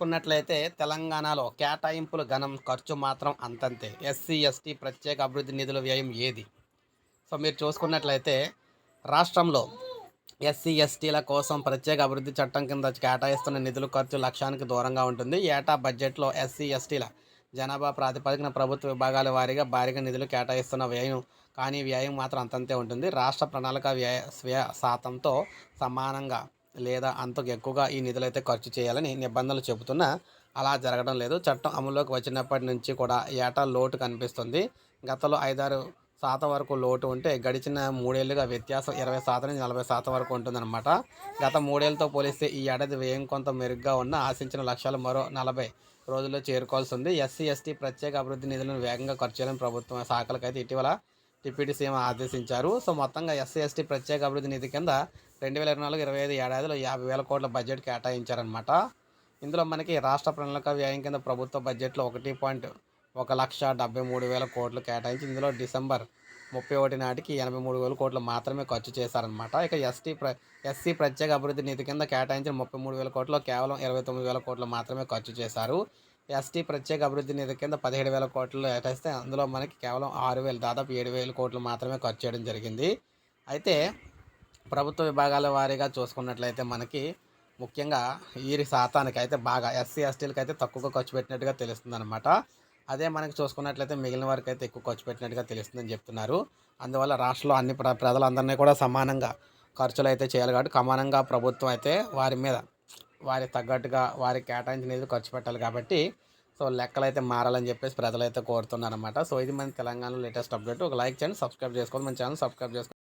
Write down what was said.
చూసుకున్నట్లయితే తెలంగాణలో కేటాయింపులు ఘనం ఖర్చు మాత్రం అంతంతే. ఎస్సీ ఎస్టీ ప్రత్యేక అభివృద్ధి నిధుల వ్యయం ఏది? సో మీరు చూసుకున్నట్లయితే రాష్ట్రంలో ఎస్సీ ఎస్టీల కోసం ప్రత్యేక అభివృద్ధి చట్టం కింద కేటాయిస్తున్న నిధుల ఖర్చు లక్ష్యానికి దూరంగా ఉంటుంది. ఏటా బడ్జెట్లో ఎస్సీ ఎస్టీల జనాభా ప్రాతిపదికన ప్రభుత్వ విభాగాల వారీగా భారీగా నిధులు కేటాయిస్తున్న వ్యయం కానీ వ్యయం మాత్రం అంతంతే ఉంటుంది. రాష్ట్ర ప్రణాళిక వ్యయ స్వయ శాతంతో సమానంగా లేదా అంతకు ఎక్కువగా ఈ నిధులైతే ఖర్చు చేయాలని నిబంధనలు చెబుతున్నా అలా జరగడం లేదు. చట్టం అమల్లోకి వచ్చినప్పటి నుంచి కూడా ఏటా లోటు కనిపిస్తుంది. గతంలో ఐదారు శాతం వరకు లోటు ఉంటే గడిచిన మూడేళ్ళుగా వ్యత్యాసం ఇరవై శాతం నుంచి నలభై శాతం వరకు ఉంటుందన్నమాట. గత మూడేళ్ళతో పోలిస్తే ఈ ఏడాది వ్యయం కొంత మెరుగ్గా ఉన్న ఆశించిన లక్ష్యాలు మరో నలభై రోజుల్లో చేరుకోవాల్సి ఉంది. ఎస్సీ ఎస్టీ ప్రత్యేక అభివృద్ధి నిధులను వేగంగా ఖర్చు చేయాలని ప్రభుత్వం శాఖలకైతే ఇటీవల డిప్యూటీ సీఎం ఆదేశించారు. సో మొత్తంగా ఎస్సీ ఎస్టీ ప్రత్యేక అభివృద్ధి నిధి కింద రెండు వేల ఇరవై నాలుగు ఇరవై ఐదు ఏడాదిలో యాభై వేల కోట్ల బడ్జెట్ కేటాయించారనమాట ఇందులో మనకి రాష్ట్ర ప్రణాళిక వ్యయం కింద ప్రభుత్వ బడ్జెట్లో ఒకటి పాయింట్ ఒక లక్ష డెబ్బై మూడు వేల కోట్లు కేటాయించి ఇందులో డిసెంబర్ ముప్పై ఒకటి నాటికి ఎనభై మూడు వేల కోట్లు మాత్రమే ఖర్చు చేశారనమాట ఇక ఎస్టీ ప్ర ఎస్సీ ప్రత్యేక అభివృద్ధి నిధి కింద కేటాయించిన ముప్పై మూడు వేల కోట్లు కేవలం ఇరవై తొమ్మిది వేల కోట్లు మాత్రమే ఖర్చు చేశారు. ఎస్టీ ప్రత్యేక అభివృద్ధి నిధి కింద పదిహేడు వేల కోట్లు కేటాయిస్తే అందులో మనకి కేవలం ఆరు వేలు దాదాపు ఏడు వేల కోట్లు మాత్రమే ఖర్చు చేయడం జరిగింది. అయితే ప్రభుత్వ విభాగాల వారీగా చూసుకున్నట్లయితే మనకి ముఖ్యంగా ఈ శాతానికి అయితే బాగా ఎస్సీ ఎస్టీలకి అయితే తక్కువగా ఖర్చు పెట్టినట్టుగా తెలుస్తుంది అనమాట అదే మనకి చూసుకున్నట్లయితే మిగిలిన వారికి అయితే ఎక్కువ ఖర్చు పెట్టినట్టుగా తెలుస్తుందని చెప్తున్నారు. అందువల్ల రాష్ట్రంలో అన్ని ప్ర ప్రజలందరినీ కూడా సమానంగా ఖర్చులు అయితే చేయాలి కాబట్టి సమానంగా ప్రభుత్వం అయితే వారి మీద వారి తగ్గట్టుగా వారికి కేటాయించిన నిధులు ఖర్చు పెట్టాలి కాబట్టి సో లెక్కలు అయితే మారాలని చెప్పేసి ప్రజలైతే కోరుతున్నారన్నమాట. సో ఇది మన తెలంగాణలో లేటెస్ట్ అప్డేట్ ఒక లైక్ చేయండి సబ్స్క్రైబ్ చేసుకోండి మన ఛానల్ సబ్స్క్రైబ్ చేసుకోండి.